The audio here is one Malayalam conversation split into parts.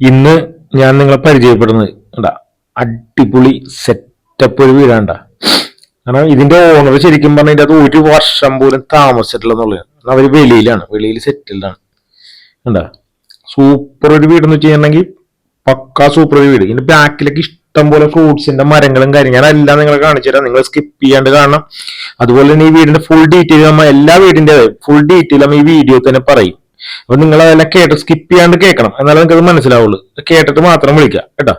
ഇന്ന് ഞാൻ നിങ്ങളെ പരിചയപ്പെടുന്നത് കണ്ടാ അടിപൊളി സെറ്റപ്പ് ഒരു വീടാണ്ട. കാരണം ഇതിന്റെ ഓണർ ശരിക്കും പറഞ്ഞാൽ ഇതിന്റെ അത് ഒരു വർഷം പോലും താമസിച്ചിട്ടില്ലെന്നുള്ളതാണ് അവർ വെളിയിലാണ് വെളിയിൽ സെറ്റിൽഡാണ് കണ്ടാ സൂപ്പർ ഒരു വീട് എന്ന് കഴിഞ്ഞിട്ടുണ്ടെങ്കിൽ പക്കാ സൂപ്പർ ഒരു വീട്. ഇതിന്റെ ബാക്കിലൊക്കെ ഇഷ്ടം പോലെ ഫ്രൂട്ട്സിന്റെ മരങ്ങളും കാര്യം എല്ലാം നിങ്ങളെ കാണിച്ചു തരാം. നിങ്ങൾ സ്കിപ്പ് ചെയ്യാണ്ട് കാണണം. അതുപോലെ തന്നെ ഈ വീടിന്റെ ഫുൾ ഡീറ്റെയിൽ നമ്മ എല്ലാ വീടിന്റെ ഫുൾ ഡീറ്റെയിൽ നമ്മ ഈ വീഡിയോ തന്നെ പറയും. അപ്പൊ നിങ്ങൾ അതെല്ലാം കേട്ട് സ്കിപ്പ് ചെയ്യാണ്ട് കേൾക്കണം. എന്നാലും നിങ്ങൾക്ക് മനസ്സിലാവുള്ളൂ. കേട്ടിട്ട് മാത്രം വിളിക്കുക കേട്ടോ?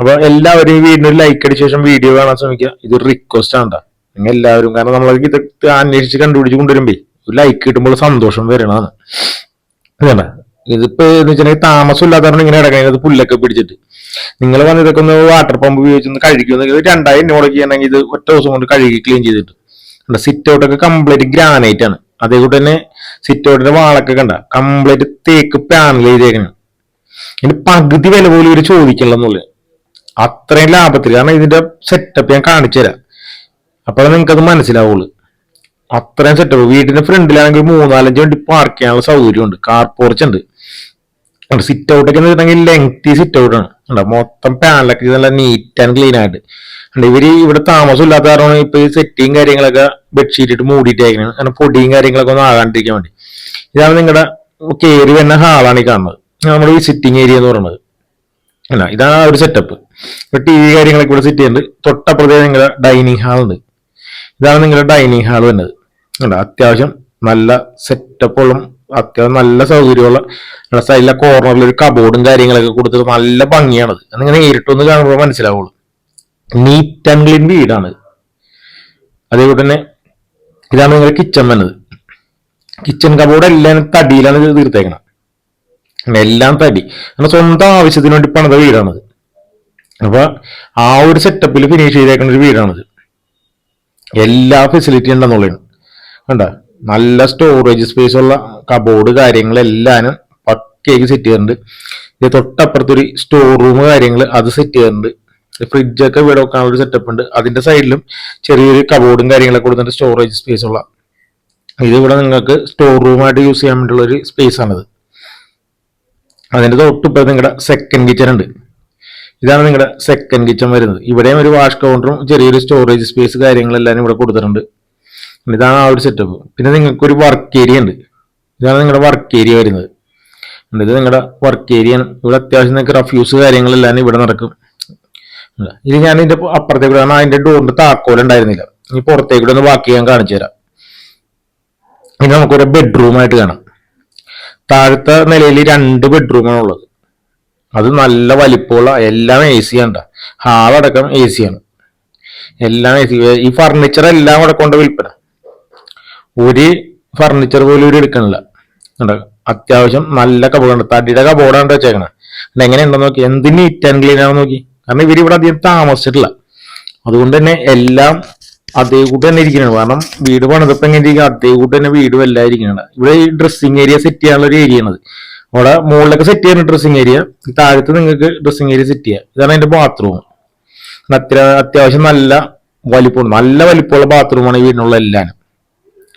അപ്പൊ എല്ലാവരും ഈ വീടിന് ലൈക്ക് അടിച്ച ശേഷം വീഡിയോ കാണാൻ ശ്രമിക്കുക ഇത് റിക്വസ്റ്റ് ആണ്. നിങ്ങൾ എല്ലാവരും കാരണം നമ്മൾ ഇത് അന്വേഷിച്ച് കണ്ടുപിടിച്ച് കൊണ്ടുവരുമ്പേ ഒരു ലൈക്ക് കിട്ടുമ്പോൾ സന്തോഷം വരണതാണ്. അതാണ്. ഇതിപ്പോ എന്ന് വെച്ചിട്ടുണ്ടെങ്കിൽ താമസം ഇല്ലാത്തവരാണ് ഇങ്ങനെ ഇടക്കുന്നത് പുല്ലൊക്കെ പിടിച്ചിട്ട്. നിങ്ങൾ വന്ന് ഇതൊക്കെ ഒന്ന് വാട്ടർ പമ്പ് ഉപയോഗിച്ച് ഒന്ന് ഇത് രണ്ടായിരം രൂപ ചെയ്യണമെങ്കിൽ ഇത് ഒറ്റ ദിവസം കൊണ്ട് കഴുകി ക്ലീൻ ചെയ്തിട്ട്. സിറ്റ് ഔട്ടൊക്കെ കംപ്ലീറ്റ് ഗ്രാനൈറ്റ് ആണ്. അതേകൂടെ തന്നെ സിറ്റൗട്ടിന്റെ വാളൊക്കെ കണ്ട. കംപ്ലീറ്റ് തേക്ക് പാനൽ ചെയ്തേക്കണം ഇതിന് പകുതി വില പോലും ഇവർ ചോദിക്കണമെന്നുള്ളത് അത്രയും ലാഭത്തിൽ കാരണം ഇതിന്റെ സെറ്റപ്പ് ഞാൻ കാണിച്ചു തരാം. അപ്പോഴേ നിങ്ങൾക്ക് അത് മനസ്സിലാവുള്ളൂ. അത്രയും സെറ്റപ്പ് വീടിന്റെ ഫ്രണ്ടിലാണെങ്കിൽ മൂന്നാലഞ്ച് വണ്ടി പാർക്ക് ചെയ്യാനുള്ള സൗകര്യമുണ്ട്. കാർ പോർച്ച് ഉണ്ട്. സിറ്റ് ഔട്ടൊക്കെ വെച്ചിട്ടുണ്ടെങ്കിൽ ലെങ്തി സിറ്റ് ഔട്ട് കണ്ടോ? മൊത്തം പാനലൊക്കെ നല്ല നീറ്റ് ആൻഡ് ക്ലീൻ ആയിട്ട്. കണ്ടോ ഇവർ ഇവിടെ താമസം ഇല്ലാത്ത കാരണം ഇപ്പൊ ഈ സെറ്റിയും കാര്യങ്ങളൊക്കെ ബെഡ്ഷീറ്റ് ഇട്ട് മൂടിയിട്ടേക്കുന്നത് കാരണം പൊടിയും കാര്യങ്ങളൊക്കെ ഒന്നും ആകാണ്ടിരിക്കാൻ വേണ്ടി. ഇതാണ് നിങ്ങളുടെ കയറി വരുന്ന ഹാളാണ് ഈ കാണുന്നത്. നമ്മുടെ ഈ സിറ്റിംഗ് ഏരിയ എന്ന് പറയുന്നത്. അല്ല ഇതാണ് ആ ഒരു സെറ്റപ്പ് ഇപ്പൊ ടി വി കാര്യങ്ങളൊക്കെ ഇവിടെ സെറ്റ് ചെയ്യുന്നുണ്ട്. തൊട്ടപ്പുറത്തേ നിങ്ങളുടെ ഡൈനിങ് ഹാൾ ഉണ്ട്. ഇതാണ് നിങ്ങളുടെ ഡൈനിങ് ഹാൾ വരുന്നത്. അത്യാവശ്യം നല്ല സെറ്റപ്പുള്ള അത്യാവശ്യം നല്ല സൗകര്യമുള്ള സൈഡിലെ കോർണറിൽ ഒരു കബോർഡും കാര്യങ്ങളൊക്കെ കൊടുത്തിട്ട് നല്ല ഭംഗിയാണത് അതിങ്ങനെ നേരിട്ടൊന്ന് കാണുമ്പോൾ മനസ്സിലാവുള്ളൂ. നീറ്റ് ആൻഡ് ക്ലീൻ വീടാണ്. അതേപോലെ തന്നെ ഇതാണ് നിങ്ങളുടെ കിച്ചൺ വന്നത് കിച്ചൺ കബോർഡ് എല്ലാം തടിയിലാണ് തീർത്തേക്കണം എല്ലാം തടി. നമ്മുടെ സ്വന്തം ആവശ്യത്തിന് വേണ്ടി പണിത വീടാണത് അപ്പൊ ആ ഒരു സെറ്റപ്പിൽ ഫിനിഷ് ചെയ്തേക്കുന്ന ഒരു വീടാണത് എല്ലാ ഫെസിലിറ്റി ഉണ്ടെന്നുള്ളതാണ്. കണ്ട? നല്ല സ്റ്റോറേജ് സ്പേസ് ഉള്ള കബോർഡ് കാര്യങ്ങളെല്ലാനും പക്കയ്ക്ക് സെറ്റ് ചെയ്തിട്ടുണ്ട്. ഇത് തൊട്ടപ്പുറത്തൊരു സ്റ്റോർ റൂം കാര്യങ്ങൾ അത് സെറ്റ് ചെയ്തിട്ടുണ്ട്. ഫ്രിഡ്ജൊക്കെ ഇവിടെ വെക്കാനുള്ള ഒരു സെറ്റപ്പ് ഉണ്ട്. അതിന്റെ സൈഡിലും ചെറിയൊരു കബോർഡും കാര്യങ്ങളൊക്കെ കൊടുത്തിട്ട് സ്റ്റോറേജ് സ്പേസ് ഉള്ള. ഇത് ഇവിടെ നിങ്ങൾക്ക് സ്റ്റോർ റൂമായിട്ട് യൂസ് ചെയ്യാൻ വേണ്ടിയുള്ള ഒരു സ്പേസ് ആണിത്. അതിന്റെ തൊട്ടിപ്പോൾ നിങ്ങളുടെ സെക്കൻഡ് കിച്ചൺ ഉണ്ട്. ഇതാണ് നിങ്ങളുടെ സെക്കൻഡ് കിച്ചൺ വരുന്നത്. ഇവിടെയും ഒരു വാഷ് കൗണ്ടറും ചെറിയൊരു സ്റ്റോറേജ് സ്പേസ് കാര്യങ്ങളെല്ലാം ഇവിടെ കൊടുത്തിട്ടുണ്ട്. ഇതാണ് ആ ഒരു സെറ്റപ്പ് പിന്നെ നിങ്ങൾക്ക് ഒരു വർക്ക് ഏരിയ ഉണ്ട്. ഇതാണ് നിങ്ങളുടെ വർക്ക് ഏരിയ വരുന്നത്. ഇത് നിങ്ങളുടെ വർക്ക് ഏരിയ ഇവിടെ അത്യാവശ്യം നിങ്ങൾക്ക് റഫ്യൂസ് കാര്യങ്ങളെല്ലാം ഇവിടെ നടക്കും. ഇത് ഞാൻ ഇതിന്റെ അപ്പുറത്തേക്ക് കാരണം അതിന്റെ ഡോറിന്റെ താക്കോൽ ഉണ്ടായിരുന്നില്ല. ഇനി പുറത്തേക്കൂടെ ഒന്ന് ബാക്കി ഞാൻ കാണിച്ചു തരാം. ഇനി നമുക്കൊരു ബെഡ്റൂം ആയിട്ട് കാണാം. താഴത്തെ നിലയിൽ രണ്ട് ബെഡ്റൂമാണ് ഉള്ളത്. അത് നല്ല വലിപ്പമുള്ള എല്ലാം എ സി ആണ് ഹാളടക്കം എ സി ആണ്. എല്ലാം എ സി ഈ ഫർണിച്ചർ എല്ലാം കൂടെ കൊണ്ട് വിൽപ്പന. ഒരു ഫർണിച്ചർ പോലും ഒരു എടുക്കണില്ല? അത്യാവശ്യം നല്ല കബോർഡാണ് തടിയുടെ കബോർഡാണ് വെച്ചേക്കണേ. എങ്ങനെയുണ്ടോ നോക്കി. എന്ത് നീറ്റ് ആൻഡ് ക്ലീൻ ആണെന്ന് നോക്കി. കാരണം ഇവർ ഇവിടെ അധികം താമസിച്ചിട്ടില്ല. അതുകൊണ്ട് തന്നെ എല്ലാം അതേ കൂട്ട് തന്നെ ഇരിക്കണം. കാരണം വീട് പണിതപ്പോ എങ്ങനെ ഇരിക്കും? അതേ കൂട്ട് തന്നെ വീടും എല്ലാം ഇരിക്കണം. ഇവിടെ ഈ ഡ്രസ്സിങ് ഏരിയ സെറ്റ് ചെയ്യാനുള്ള ഒരു ഏരിയ ആണത് അവിടെ മുകളിലൊക്കെ സെറ്റ് ചെയ്യുന്ന ഡ്രസ്സിങ് ഏരിയ താഴത്ത് നിങ്ങൾക്ക് ഡ്രസ്സിങ് ഏരിയ സെറ്റ് ചെയ്യാം. ഇതാണ് അതിന്റെ ബാത്റൂം അത്യ അത്യാവശ്യം നല്ല വലിപ്പമുണ്ട്. നല്ല വലിപ്പമുള്ള ബാത്റൂമാണ് ഈ വീടിനുള്ള എല്ലാം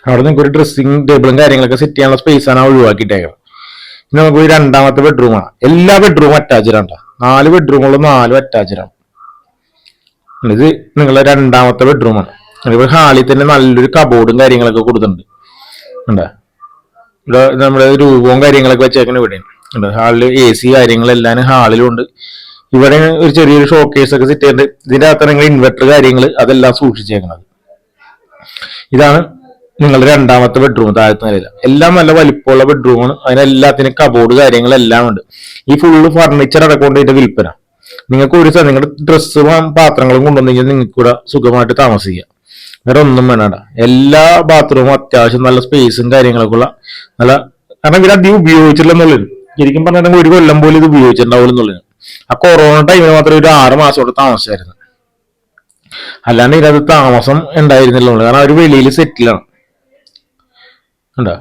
അവിടെ നിങ്ങൾക്ക് ഒരു ഡ്രസ്സിംഗ് ടേബിളും കാര്യങ്ങളൊക്കെ സെറ്റ് ചെയ്യാനുള്ള സ്പേസ് ആണ് ഒഴിവാക്കിയിട്ടേക്കുന്നത് പിന്നെ നമുക്ക് ഈ രണ്ടാമത്തെ ബെഡ്റൂമാണ് എല്ലാ ബെഡ്റൂമും അറ്റാച്ച്ഡ് ആണ് ട്ടോ. നാല് ബെഡ്റൂമുകളും നാലും അറ്റാച്ച്ഡ് ആണ്. ഇത് നിങ്ങളുടെ രണ്ടാമത്തെ ബെഡ്റൂമാണ് ഇവിടെ ഹാളിൽ തന്നെ നല്ലൊരു കബോർഡും കാര്യങ്ങളൊക്കെ കൊടുത്തിട്ടുണ്ട്. ഇവിടെ നമ്മുടെ രൂപവും കാര്യങ്ങളൊക്കെ വെച്ചേക്കുന്ന ഇവിടെയാണ് ഹാളിൽ എ സി കാര്യങ്ങളെല്ലാം ഹാളിലുണ്ട്. ഇവിടെ ഒരു ചെറിയൊരു ഷോക്കേസ് ഒക്കെ സെറ്റ് ചെയ്തിട്ട് ഇതിന്റെ അകത്ത് നിങ്ങൾ ഇൻവെർട്ടർ കാര്യങ്ങൾ അതെല്ലാം സൂക്ഷിച്ചേക്കുന്നത് ഇതാണ് നിങ്ങളുടെ രണ്ടാമത്തെ ബെഡ്റൂം താഴത്തെ നിലയില. എല്ലാം നല്ല വലിപ്പമുള്ള ബെഡ്റൂമാണ് അതിനെല്ലാത്തിനും കബോർഡ് കാര്യങ്ങളെല്ലാം ഉണ്ട്. ഈ ഫുള്ള് ഫർണിച്ചർ അടക്കൊണ്ട് ഇതിന്റെ വിൽപ്പന. നിങ്ങൾക്ക് ഒരു സ്ഥലം നിങ്ങളുടെ ഡ്രസ്സും പാത്രങ്ങളും കൊണ്ടുവന്നെങ്കിൽ നിങ്ങൾക്ക് ഇവിടെ സുഖമായിട്ട് താമസിക്കാം. വേറെ ഒന്നും വേണ്ട. എല്ലാ ബാത്റൂമും അത്യാവശ്യം നല്ല സ്പേസും കാര്യങ്ങളൊക്കെ ഉള്ള നല്ല കാരണം ഇവർ അധികം ഉപയോഗിച്ചിട്ടില്ലെന്നുള്ളത് ശരിക്കും പറഞ്ഞാൽ ഒരു കൊല്ലം പോലും ഇത് ഉപയോഗിച്ചിട്ടുണ്ടാവില്ല എന്നുള്ളത് ആ കൊറോണ ടൈമിൽ മാത്രമേ ഒരു ആറ് മാസം ഇവിടെ താമസിച്ചായിരുന്നു. അല്ലാണ്ട് ഇതിനകത്ത് താമസം ഉണ്ടായിരുന്നില്ല കാരണം അവർ വെളിയിൽ സെറ്റിലാണ് കണ്ടോ?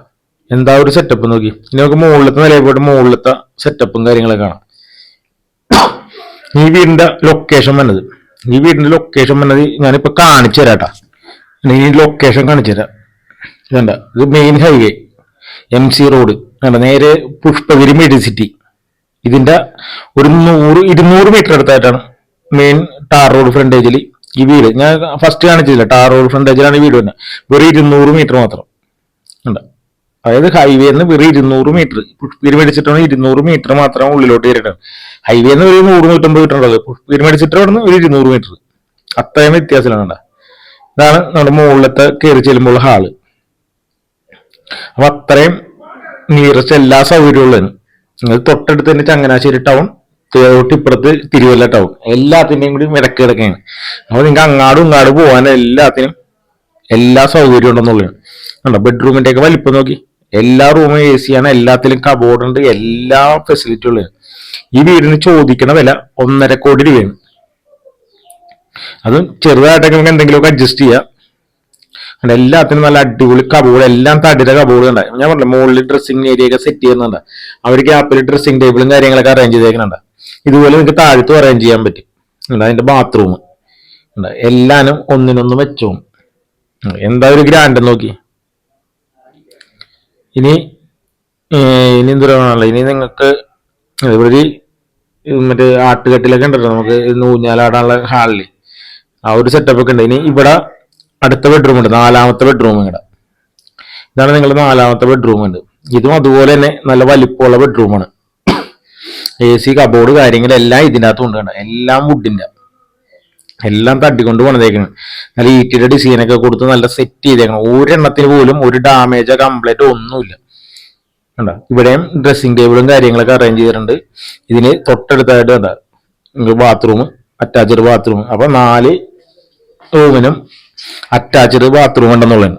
എന്താ ഒരു സെറ്റപ്പ് നോക്കി? ഇനി നമുക്ക് മുകളിലത്തെ നിലയിൽ പോയിട്ട് മുകളിലത്തെ സെറ്റപ്പും കാര്യങ്ങളൊക്കെ കാണാം. ഈ വീടിന്റെ ലൊക്കേഷൻ വന്നത്. ഈ വീടിന്റെ ലൊക്കേഷൻ വന്നത് ഞാനിപ്പോ കാണിച്ചു തരാട്ടാ. ഈ ലൊക്കേഷൻ കാണിച്ചു തരാം. കണ്ട? ഇത് main highway M C road കണ്ട? നേരെ പുഷ്പഗിരി മെഡിസിറ്റി ഇതിന്റെ ഒരു നൂറ് ഇരുന്നൂറ് മീറ്റർ അടുത്തായിട്ടാണ് മെയിൻ ടാർ റോഡ് ഫ്രണ്ടേജിൽ ഈ വീട്. ഞാൻ ഫസ്റ്റ് കാണിച്ചില്ല. ടാർ റോഡ് ഫ്രണ്ടേജിലാണ് ഈ വീട് തന്നെ വെറും ഇരുന്നൂറ് മീറ്റർ മാത്രം. ഉണ്ട്. അതായത് ഹൈവേന്ന് വെറും ഇരുന്നൂറ് മീറ്റർ പുഷ്പീര് മേടിച്ചിട്ടാണ് ഇരുന്നൂറ് മീറ്റർ മാത്രം ഉള്ളിലോട്ട് കയറിയിട്ടാണ് ഹൈവേന്ന് ഒരു നൂറ് നൂറ്റമ്പത് മീറ്റർ ഉള്ളത്. പുഷ്പീര് മേടിച്ചിട്ട് നിന്ന് ഒരു ഇരുന്നൂറ് മീറ്റർ അത്രയും വ്യത്യാസമാണ് ഇതാണ് നമ്മുടെ മുകളിലത്തെ കയറി ചെല്ലുമ്പോൾ ഹാൾ. അപ്പൊ അത്രയും നിയറസ്റ്റ് എല്ലാ സൗകര്യവും ഉള്ളതാണ് നിങ്ങൾ തൊട്ടടുത്ത് തന്നെ ചങ്ങനാശ്ശേരി ടൗൺ തൊട്ടിപ്പുറത്ത് തിരുവല്ല ടൗൺ എല്ലാത്തിന്റെയും കൂടി ഇടയ്ക്ക് കിടക്കുകയാണ് അപ്പൊ നിങ്ങൾക്ക് അങ്ങാടും ഇങ്ങാടും പോകാൻ എല്ലാത്തിനും എല്ലാ സൗകര്യം ഉണ്ടെന്നുള്ളതാണ്. കണ്ടോ? ബെഡ്റൂമിന്റെ ഒക്കെ വലിപ്പം നോക്കി. എല്ലാ റൂമും എ സി ആണ് എല്ലാത്തിലും കബോർഡ് ഉണ്ട് എല്ലാ ഫെസിലിറ്റികളും ഈ വീടിന് ചോദിക്കണ വില ഒന്നര കോടി രൂപയാണ്. അതും ചെറുതായിട്ടൊക്കെ നമുക്ക് എന്തെങ്കിലുമൊക്കെ അഡ്ജസ്റ്റ് ചെയ്യാം. അങ്ങനെ എല്ലാത്തിനും നല്ല അടിപൊളി കബോർഡ് എല്ലാം തടിര കബോർഡ് ഉണ്ടായി ഞാൻ പറഞ്ഞു മുകളിൽ ഡ്രസ്സിംഗ് ഏരിയ ഒക്കെ സെറ്റ് ചെയ്യുന്നുണ്ട്. അവർ ഗ്യാപ്പിൽ ഡ്രസ്സിംഗ് ടേബിളും കാര്യങ്ങളൊക്കെ അറേഞ്ച് ചെയ്തേക്കുന്നുണ്ട്. ഇതുപോലെ നിങ്ങൾക്ക് താഴത്തും അറേഞ്ച് ചെയ്യാൻ പറ്റും. അതിന്റെ ബാത്റൂം എല്ലാനും ഒന്നിനൊന്ന് വെച്ചോ എന്താ ഒരു ഗ്രാൻഡ് നോക്കി? ഇനി ഇനിയും തുടങ്ങാനുള്ള ഇനി നിങ്ങൾക്ക് ഇവിടെ ഒരു മറ്റേ ആട്ടുകെട്ടിലൊക്കെ ഉണ്ടല്ലോ നമുക്ക് ഇന്ന് ഊഞ്ഞാലാടാനുള്ള ഹാളിൽ. ആ ഒരു സെറ്റപ്പ് ഒക്കെ ഉണ്ട്. ഇനി ഇവിടെ അടുത്ത ബെഡ്റൂം ഉണ്ട്. നാലാമത്തെ ബെഡ്റൂം ഇവിടെ. ഇതാണ് നിങ്ങളുടെ നാലാമത്തെ ബെഡ്റൂം ഉണ്ട്. ഇതും അതുപോലെ തന്നെ നല്ല വലിപ്പമുള്ള ബെഡ്റൂമാണ് എ സി കബോർഡ് കാര്യങ്ങളെല്ലാം ഇതിനകത്ത് ഉണ്ട് എല്ലാം വുഡിന്റെ എല്ലാം തട്ടിക്കൊണ്ട് പണിതേക്കണം. നല്ല ഈറ്റിയുടെ ഡിസൈനൊക്കെ കൊടുത്ത് നല്ല സെറ്റ് ചെയ്തേക്കണം. ഒരെണ്ണത്തിന് പോലും ഒരു ഡാമേജോ കംപ്ലൈന്റോ ഒന്നുമില്ല. കണ്ടോ? ഇവിടെയും ഡ്രസ്സിംഗ് ടേബിളും കാര്യങ്ങളൊക്കെ അറേഞ്ച് ചെയ്തിട്ടുണ്ട്. ഇതിന് തൊട്ടടുത്തായിട്ട് എന്താ ബാത്റൂം അറ്റാച്ച്ഡ് ബാത്റൂം അപ്പൊ നാല് റൂമിനും അറ്റാച്ച്ഡ് ബാത്റൂം ഉണ്ടെന്നുള്ളതാണ്.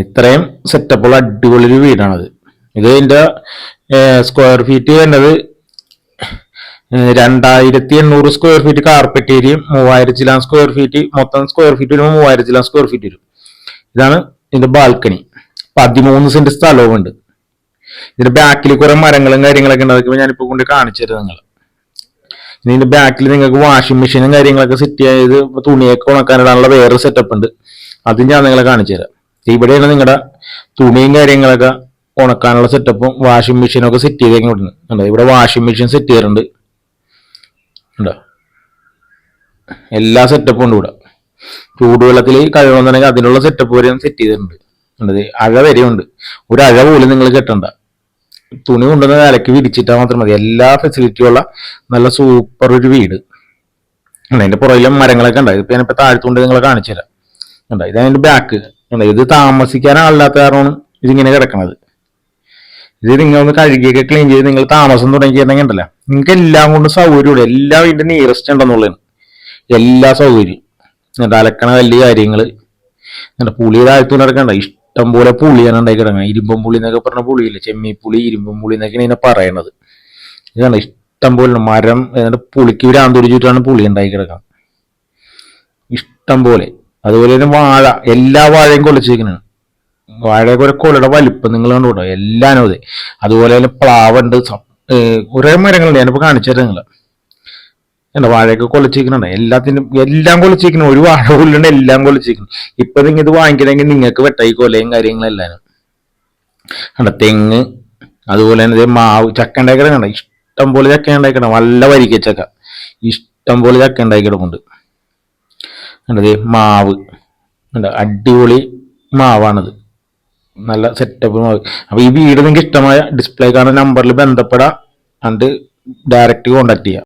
ഇത്രയും സെറ്റപ്പുള്ള അടിപൊളി ഒരു വീടാണത്. ഇത് ഇതിന്റെ സ്ക്വയർ ഫീറ്റ് ഏഹ് രണ്ടായിരത്തി എണ്ണൂറ് സ്ക്വയർ ഫീറ്റ് കാർപ്പറ്റ് ഏരിയയും മൂവായിരം സ്ക്വയർ ഫീറ്റ് മൊത്തം സ്ക്വയർ ഫീറ്റ് വരുമ്പോൾ മൂവായിരം ചിലാൻ സ്ക്വയർ ഫീറ്റ് വരും. ഇതാണ് ഇതിന്റെ ബാൽക്കണി പതിമൂന്ന് സെന്റ് സ്ഥലവും ഉണ്ട് ഇതിന്റെ ബാക്കിൽ കുറെ മരങ്ങളും കാര്യങ്ങളൊക്കെ ഉണ്ട്. അതൊക്കെ ഞാനിപ്പോ കൊണ്ട് കാണിച്ചു തരാം നിങ്ങൾ ഇതിന്റെ ബാക്കിൽ നിങ്ങൾക്ക് വാഷിംഗ് മെഷീനും കാര്യങ്ങളൊക്കെ സെറ്റ് ചെയ്ത് തുണിയൊക്കെ ഉണക്കാനിടാനുള്ള വേറെ സെറ്റപ്പ് ഉണ്ട്. അത് ഞാൻ നിങ്ങളെ കാണിച്ചു തരാം. ഇവിടെയാണ് നിങ്ങളുടെ തുണിയും കാര്യങ്ങളൊക്കെ ഉണക്കാനുള്ള സെറ്റപ്പും വാഷിംഗ് മെഷീനും ഒക്കെ സെറ്റ് ചെയ്തേക്കുന്നുണ്ട് ഇവിടെ വാഷിംഗ് മെഷീൻ സെറ്റ് ചെയ്തിട്ടുണ്ട് ഉണ്ടോ. എല്ലാ സെറ്റപ്പും ഉണ്ട് ഇവിടെ. ചൂടുവെള്ളത്തിൽ കഴിവുന്നുണ്ടെങ്കിൽ അതിനുള്ള സെറ്റപ്പ് വരെയും സെറ്റ് ചെയ്തിട്ടുണ്ട്. ഉണ്ട് അഴ വരെയുണ്ട് ഒരു അഴ പോലും നിങ്ങൾ കെട്ടണ്ട. തുണി കൊണ്ടുവന്ന നിലയ്ക്ക് വിരിച്ചിട്ടാൽ മാത്രം മതി. എല്ലാ ഫെസിലിറ്റിയും ഉള്ള നല്ല സൂപ്പർ ഒരു വീട്. അതിന്റെ പുറകിലും മരങ്ങളൊക്കെ ഉണ്ട്. ഇപ്പൊ ഞാനിപ്പോ താഴ്ത്തുകൊണ്ട് നിങ്ങളെ കാണിച്ചു തരാം ഉണ്ടായി ഇത് ബാക്ക് ഉണ്ടായി ഇത് താമസിക്കാൻ കാരണമാണ് ഇതിങ്ങനെ കിടക്കണത്. ഇത് നിങ്ങൾ ഒന്ന് കഴുകിയൊക്കെ ക്ലീൻ ചെയ്ത് നിങ്ങൾ താമസം തുടങ്ങിയിരുന്നെങ്കിൽ ഉണ്ടല്ലോ? നിങ്ങൾക്ക് എല്ലാം കൊണ്ടും സൗകര്യമുണ്ട് എല്ലാം ഇതിന്റെ നിയറസ്റ്റ് ഉണ്ടെന്നുള്ളതാണ്. എല്ലാ സൗകര്യം എന്നിട്ട് അലക്കണ വലിയ കാര്യങ്ങൾ എന്നിട്ട് പുളി താഴ്ത്തു നടക്കണ്ട. ഇഷ്ടം പോലെ പുളിയാണ് ഉണ്ടായി കിടങ്ങുക ഇരുമ്പം പുളി എന്നൊക്കെ പറഞ്ഞ പുളിയില്ലേ? ചെമ്മീ പുളി ഇരുമ്പം പുളി എന്നൊക്കെയാണ് ഇതിനെ പറയണത്. ഇതാണ് ഇഷ്ടം പോലെ മരം എന്നിട്ട് പുളിക്ക് ഭ്രാന്തൊടിച്ചിട്ടാണ് പുളി ഉണ്ടായി കിടക്കുക ഇഷ്ടം പോലെ. അതുപോലെ തന്നെ വാഴ. എല്ലാ വാഴയും കൊള്ളിച്ചിരിക്കുന്നതാണ് വാഴയൊക്കെ ഒരു കൊലയുടെ വലിപ്പം നിങ്ങൾ കണ്ടുകൂടും? എല്ലാം അതെ അതുപോലെ തന്നെ പ്ലാവുണ്ട്. കുറേ മരങ്ങളുണ്ട്. ഞാനിപ്പോ കാണിച്ചു തരാം നിങ്ങൾ. എന്താ വാഴയൊക്കെ കൊലച്ചിരിക്കുന്നുണ്ട്. എല്ലാത്തിനും എല്ലാം കൊലച്ചിരിക്കണം ഒരു വാഴ പുല്ലുണ്ട് എല്ലാം കൊലച്ചിരിക്കണം ഇപ്പൊ നിങ്ങൾ ഇത് വാങ്ങിക്കണമെങ്കിൽ നിങ്ങൾക്ക് വെട്ടായി കൊലയും കാര്യങ്ങളെല്ലാം. കണ്ട? തെങ്ങ്. അതുപോലെ തന്നെ മാവ്. ചക്ക ഉണ്ടാക്കണം കണ്ട? ഇഷ്ടം പോലെ ചക്ക ഉണ്ടാക്കണം നല്ല വരിക്ക ചക്ക. ഇഷ്ടം പോലെ ചക്ക ഉണ്ടാക്കി കിടക്കുന്നുണ്ട് കണ്ടത് മാവ്. അടിപൊളി മാവാണത്. നല്ല സെറ്റപ്പ് അപ്പോൾ അപ്പൊ ഈ വീട് നിങ്ങൾക്ക് ഇഷ്ടമായ ഡിസ്പ്ലേ കാണുന്ന നമ്പറിൽ ബന്ധപ്പെടാം. അണ്ട് ഡയറക്റ്റ് കോണ്ടാക്ട് ചെയ്യാം.